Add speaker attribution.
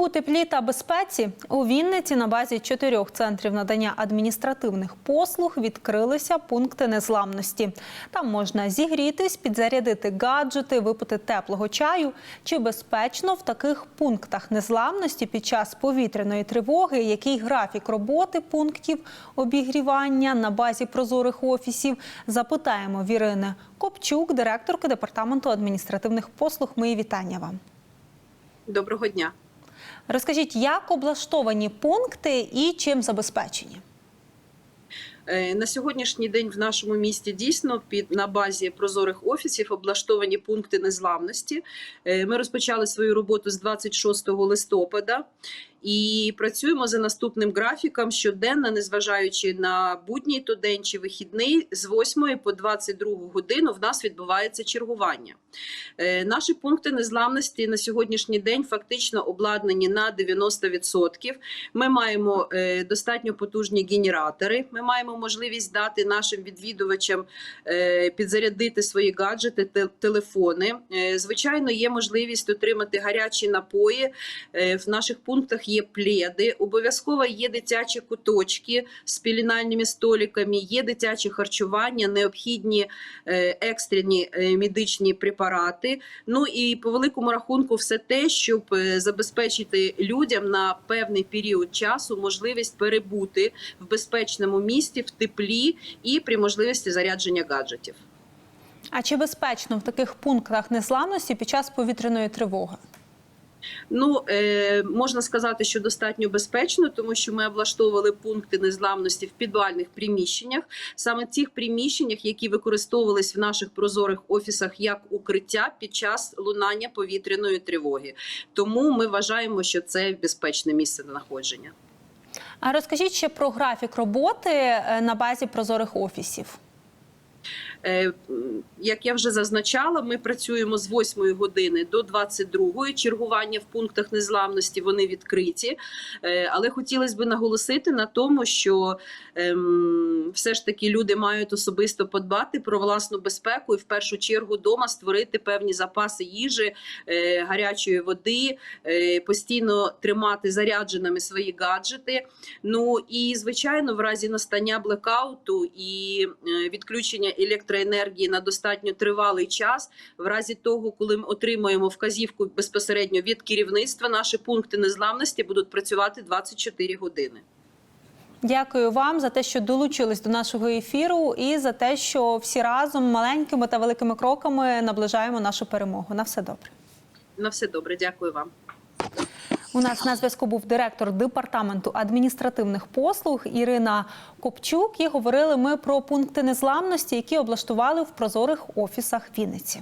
Speaker 1: У теплі та безпеці у Вінниці на базі чотирьох центрів надання адміністративних послуг відкрилися пункти незламності. Там можна зігрітись, підзарядити гаджети, випити теплого чаю. Чи безпечно в таких пунктах незламності під час повітряної тривоги? Який графік роботи пунктів обігрівання на базі прозорих офісів? Запитаємо в Ірини Копчук, директорки департаменту адміністративних послуг. Мої вітання вам.
Speaker 2: Доброго дня.
Speaker 1: Розкажіть, як облаштовані пункти і чим забезпечені?
Speaker 2: Е, На сьогоднішній день в нашому місті дійсно під на базі прозорих офісів облаштовані пункти незламності. Е, Ми розпочали свою роботу з 26 листопада і працюємо за наступним графіком щоденно, незважаючи на будній то день чи вихідний, з 8 по 22 годину в нас відбувається чергування. Е, Наші пункти незламності на сьогоднішній день фактично обладнані на 90%. Ми маємо е, достатньо потужні генератори. Ми маємо можливість дати нашим відвідувачам е, підзарядити свої гаджети, те- телефони. Звичайно, є можливість отримати гарячі напої. В наших пунктах є пледи. Обов'язково є дитячі куточки з пілінальними столиками, є дитяче харчування, необхідні е, екстрені е, медичні препарати. Ну і по великому рахунку, все те, щоб е, забезпечити людям на певний період часу можливість перебути в безпечному місті, в теплі і при можливості зарядження гаджетів.
Speaker 1: А чи безпечно в таких пунктах незламності під час повітряної тривоги?
Speaker 2: Ну е, можна сказати, що достатньо безпечно, тому що ми облаштовували пункти незламності в підвальних приміщеннях, саме цих приміщеннях, які використовувались в наших прозорих офісах як укриття під час лунання повітряної тривоги. Тому ми вважаємо, що це безпечне місце знаходження.
Speaker 1: А розкажіть ще про графік роботи е, на базі прозорих офісів.
Speaker 2: Е, Як я вже зазначала, ми працюємо з 8 години до 22 чергування в пунктах незламності вони відкриті. Е, Але хотілося б наголосити на тому, що ем, все ж таки люди мають особисто подбати про власну безпеку і в першу чергу вдома створити певні запаси їжі, е, гарячої води, постійно тримати зарядженими свої гаджети. Ну і звичайно, в разі настання блекауту і відключення електроенергії на достатньо тривалий час, в разі того, коли ми отримуємо вказівку безпосередньо від керівництва, наші пункти незламності будуть працювати 24 години.
Speaker 1: Дякую вам за те, що долучились до нашого ефіру, і за те, що всі разом маленькими та великими кроками наближаємо нашу перемогу. На все добре.
Speaker 2: На все добре, дякую вам.
Speaker 1: У нас на зв'язку був директор департаменту адміністративних послуг Ірина Копчук. І говорили ми про пункти незламності, які облаштували в прозорих офісах Вінниці.